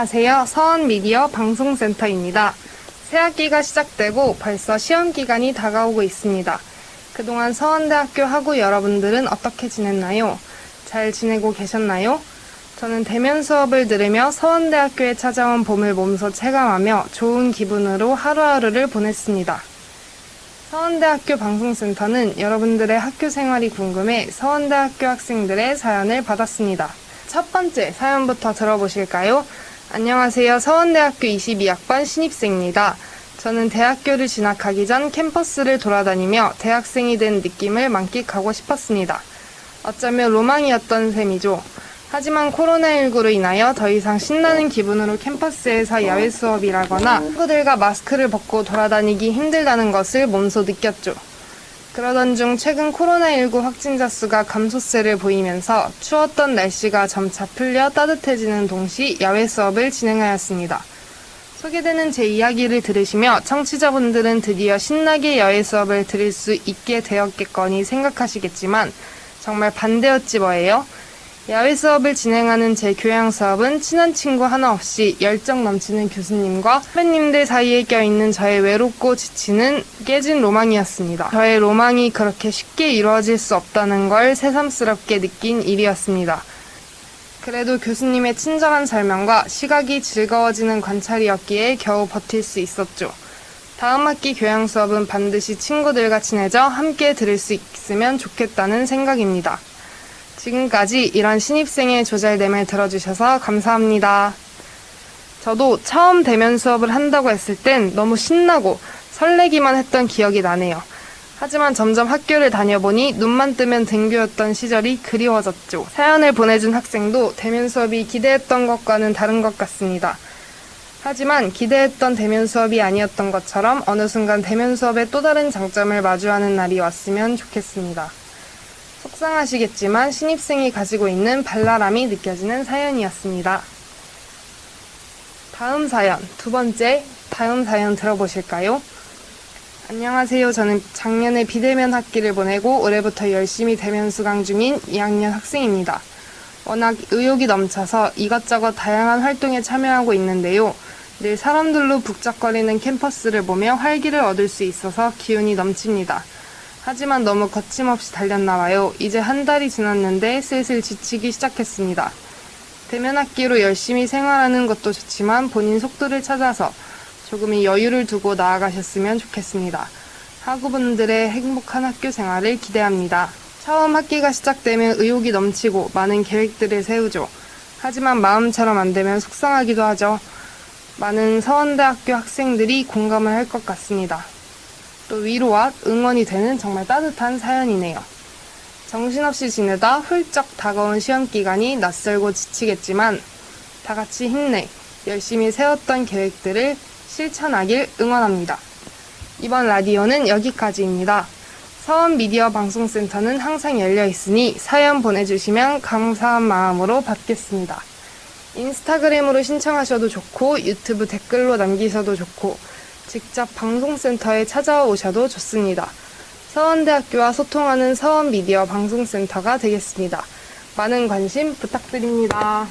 안녕하세요. 서원미디어 방송센터입니다. 새학기가 시작되고 벌써 시험 기간이 다가오고 있습니다. 그동안 서원대학교 학우 여러분들은 어떻게 지냈나요? 잘 지내고 계셨나요? 저는 대면 수업을 들으며 서원대학교에 찾아온 봄을 몸소 체감하며 좋은 기분으로 하루하루를 보냈습니다. 서원대학교 방송센터는 여러분들의 학교 생활이 궁금해 서원대학교 학생들의 사연을 받았습니다. 첫 번째 사연부터 들어보실까요? 안녕하세요. 서원대학교 22학번 신입생입니다. 저는 대학교를 진학하기 전 캠퍼스를 돌아다니며 대학생이 된 느낌을 만끽하고 싶었습니다. 어쩌면 로망이었던 셈이죠. 하지만 코로나19로 인하여 더 이상 신나는 기분으로 캠퍼스에서 야외 수업이라거나 친구들과 마스크를 벗고 돌아다니기 힘들다는 것을 몸소 느꼈죠. 그러던 중 최근 코로나19 확진자 수가 감소세를 보이면서 추웠던 날씨가 점차 풀려 따뜻해지는 동시 야외 수업을 진행하였습니다. 소개되는 제 이야기를 들으시며 청취자분들은 드디어 신나게 야외 수업을 들을 수 있게 되었겠거니 생각하시겠지만 정말 반대였지 뭐예요? 야외 수업을 진행하는 제 교양 수업은 친한 친구 하나 없이 열정 넘치는 교수님과 선배님들 사이에 껴있는 저의 외롭고 지치는 깨진 로망이었습니다. 저의 로망이 그렇게 쉽게 이루어질 수 없다는 걸 새삼스럽게 느낀 일이었습니다. 그래도 교수님의 친절한 설명과 시각이 즐거워지는 관찰이었기에 겨우 버틸 수 있었죠. 다음 학기 교양 수업은 반드시 친구들과 친해져 함께 들을 수 있으면 좋겠다는 생각입니다. 지금까지 이런 신입생의 조잘됨을 들어주셔서 감사합니다. 저도 처음 대면 수업을 한다고 했을 땐 너무 신나고 설레기만 했던 기억이 나네요. 하지만 점점 학교를 다녀보니 눈만 뜨면 등교였던 시절이 그리워졌죠. 사연을 보내준 학생도 대면 수업이 기대했던 것과는 다른 것 같습니다. 하지만 기대했던 대면 수업이 아니었던 것처럼 어느 순간 대면 수업의 또 다른 장점을 마주하는 날이 왔으면 좋겠습니다. 속상하시겠지만 신입생이 가지고 있는 발랄함이 느껴지는 사연이었습니다. 다음 사연, 두 번째, 다음 사연 들어보실까요? 안녕하세요. 저는 작년에 비대면 학기를 보내고 올해부터 열심히 대면 수강 중인 2학년 학생입니다. 워낙 의욕이 넘쳐서 이것저것 다양한 활동에 참여하고 있는데요. 늘 사람들로 북적거리는 캠퍼스를 보며 활기를 얻을 수 있어서 기운이 넘칩니다. 하지만 너무 거침없이 달렸나 봐요. 이제 한 달이 지났는데 슬슬 지치기 시작했습니다. 대면 학기로 열심히 생활하는 것도 좋지만 본인 속도를 찾아서 조금의 여유를 두고 나아가셨으면 좋겠습니다. 학우분들의 행복한 학교 생활을 기대합니다. 처음 학기가 시작되면 의욕이 넘치고 많은 계획들을 세우죠. 하지만 마음처럼 안 되면 속상하기도 하죠. 많은 서원대학교 학생들이 공감을 할 것 같습니다. 또 위로와 응원이 되는 정말 따뜻한 사연이네요. 정신없이 지내다 훌쩍 다가온 시험 기간이 낯설고 지치겠지만 다 같이 힘내 열심히 세웠던 계획들을 실천하길 응원합니다. 이번 라디오는 여기까지입니다. 서원 미디어 방송센터는 항상 열려 있으니 사연 보내주시면 감사한 마음으로 받겠습니다. 인스타그램으로 신청하셔도 좋고 유튜브 댓글로 남기셔도 좋고 직접 방송센터에 찾아오셔도 좋습니다. 서원대학교와 소통하는 서원 미디어 방송센터가 되겠습니다. 많은 관심 부탁드립니다.